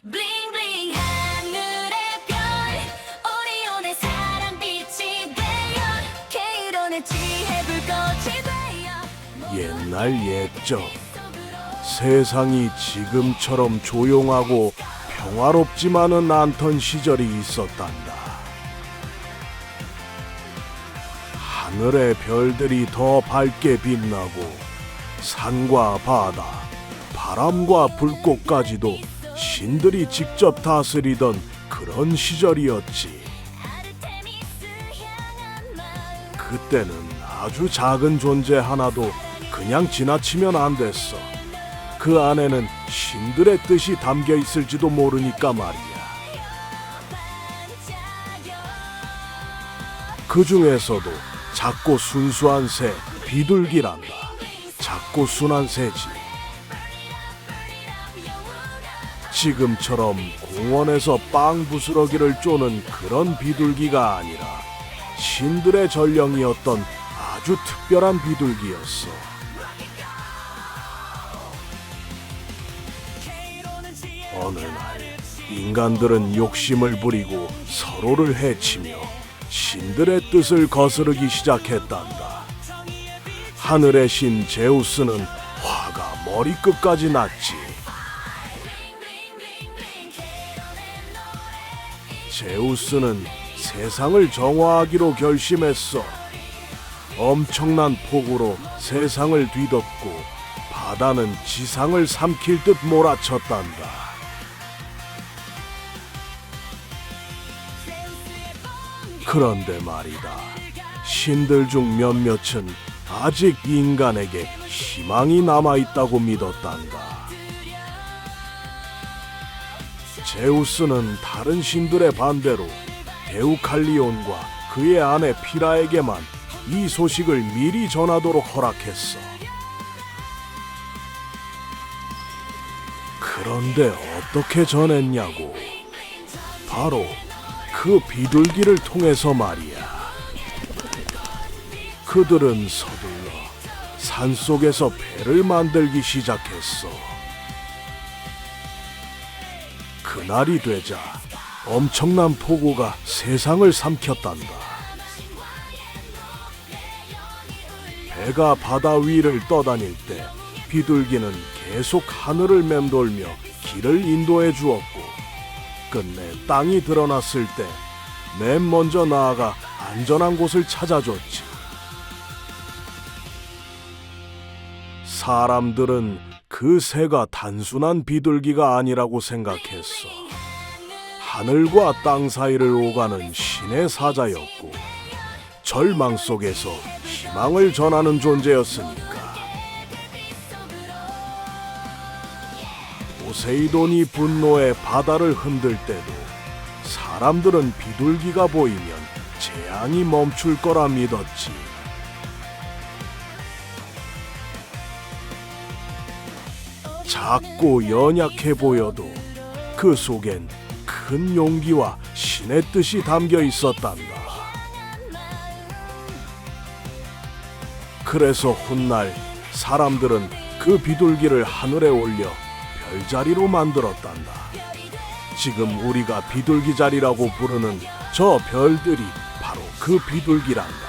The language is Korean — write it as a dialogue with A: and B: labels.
A: 블링블링 하늘의 별 오리온의 사랑 빛이 되어 케이론의 지혜 불꽃이 되어
B: 옛날 옛적 세상이 지금처럼 조용하고 평화롭지만은 않던 시절이 있었단다. 하늘의 별들이 더 밝게 빛나고 산과 바다, 바람과 불꽃까지도 신들이 직접 다스리던 그런 시절이었지. 그때는 아주 작은 존재 하나도 그냥 지나치면 안 됐어. 그 안에는 신들의 뜻이 담겨 있을지도 모르니까 말이야. 그 중에서도 작고 순수한 새, 비둘기란다. 작고 순한 새지. 지금처럼 공원에서 빵 부스러기를 쪼는 그런 비둘기가 아니라 신들의 전령이었던 아주 특별한 비둘기였어. 어느 날 인간들은 욕심을 부리고 서로를 해치며 신들의 뜻을 거스르기 시작했단다. 하늘의 신 제우스는 화가 머리끝까지 났지. 제우스는 세상을 정화하기로 결심했어. 엄청난 폭우로 세상을 뒤덮고 바다는 지상을 삼킬 듯 몰아쳤단다. 그런데 말이다. 신들 중 몇몇은 아직 인간에게 희망이 남아있다고 믿었단다. 제우스는 다른 신들의 반대로 데우칼리온과 그의 아내 피라에게만 이 소식을 미리 전하도록 허락했어. 그런데 어떻게 전했냐고. 바로 그 비둘기를 통해서 말이야. 그들은 서둘러 산속에서 배를 만들기 시작했어. 그날이 되자 엄청난 폭우가 세상을 삼켰단다. 배가 바다 위를 떠다닐 때 비둘기는 계속 하늘을 맴돌며 길을 인도해 주었고 끝내 땅이 드러났을 때 맨 먼저 나아가 안전한 곳을 찾아줬지. 사람들은 그 새가 단순한 비둘기가 아니라고 생각했어. 하늘과 땅 사이를 오가는 신의 사자였고 절망 속에서 희망을 전하는 존재였으니까. 포세이돈이 분노에 바다를 흔들 때도 사람들은 비둘기가 보이면 재앙이 멈출 거라 믿었지. 작고 연약해 보여도 그 속엔 큰 용기와 신의 뜻이 담겨 있었단다. 그래서 훗날 사람들은 그 비둘기를 하늘에 올려 별자리로 만들었단다. 지금 우리가 비둘기 자리라고 부르는 저 별들이 바로 그 비둘기란다.